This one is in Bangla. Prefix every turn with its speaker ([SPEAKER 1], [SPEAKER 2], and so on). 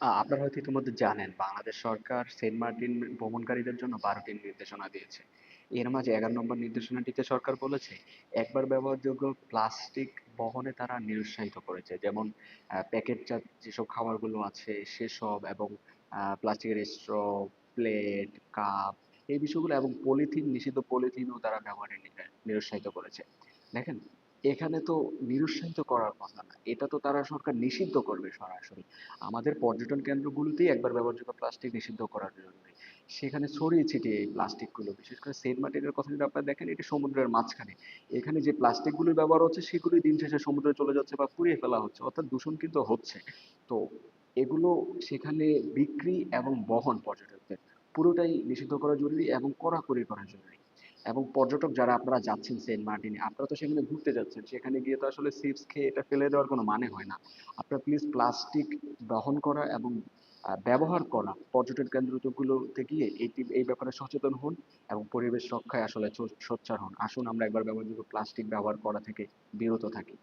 [SPEAKER 1] আপনারা হয়তো ইতিমধ্যে জানেন বাংলাদেশ সরকার সেন্ট মার্টিন ভ্রমণকারীদের জন্য ১২ টি নির্দেশনা দিয়েছে। এর মাঝে ১১ নম্বর নির্দেশনাটিতে সরকার বলেছে, একবার ব্যবহারযোগ্য প্লাস্টিক বহনে তারা নিরুৎসাহিত করেছে। যেমন প্যাকেটজাত যেসব খাবারগুলো আছে সেসব এবং প্লাস্টিকের স্ট্র, প্লেট, কাপ এই বিষয়গুলো এবং পলিথিন নিষিদ্ধ পলিথিনও তারা ব্যবহারে নিরুৎসাহিত করেছে। দেখেন এখানে তো নিরুৎসাহিত করার কথা না। এটা তো তারা সরকার নিষিদ্ধ করবে সরাসরি। আমাদের পর্যটন কেন্দ্রগুলোতেই একবার ব্যবহারযোগ্য প্লাস্টিক নিষিদ্ধ করার জন্যই। সেখানে ছড়িয়ে ছিটিয়ে এই প্লাস্টিকগুলো। বিশেষ করে সেন্ট মার্টিনের কথা যদি আপনারা দেখেন, এটি সমুদ্রের মাঝখানে। এখানে যে প্লাস্টিকগুলো ব্যবহার হচ্ছে, সেগুলোই দিন শেষে সমুদ্রে চলে যাচ্ছে বা পুড়িয়ে ফেলা হচ্ছে। অর্থাৎ দূষণ কিন্তু হচ্ছে। তো এগুলো সেখানে বিক্রি এবং বহন পর্যটকদের পুরোটাই নিষিদ্ধ করা জরুরি এবং কড়াকড়ি করা জরুরি। এবং পর্যটক যারা আপনারা যাচ্ছেন সেন্ট মার্টিনে, আপনারা তো সেখানে ঘুরতে যাচ্ছেন। সেখানে গিয়ে তো আসলে চিপস খেয়ে এটা ফেলে দেওয়ার কোনো মানে হয় না। আপনারা প্লিজ প্লাস্টিক বহন করা এবং ব্যবহার করা পর্যটন কেন্দ্রগুলোতে গিয়ে এই এই ব্যাপারে সচেতন হন এবং পরিবেশ রক্ষায় আসলে সোচ্চার হন। আসুন আমরা একবার ব্যবহারযোগ্য প্লাস্টিক ব্যবহার করা থেকে বিরত থাকি।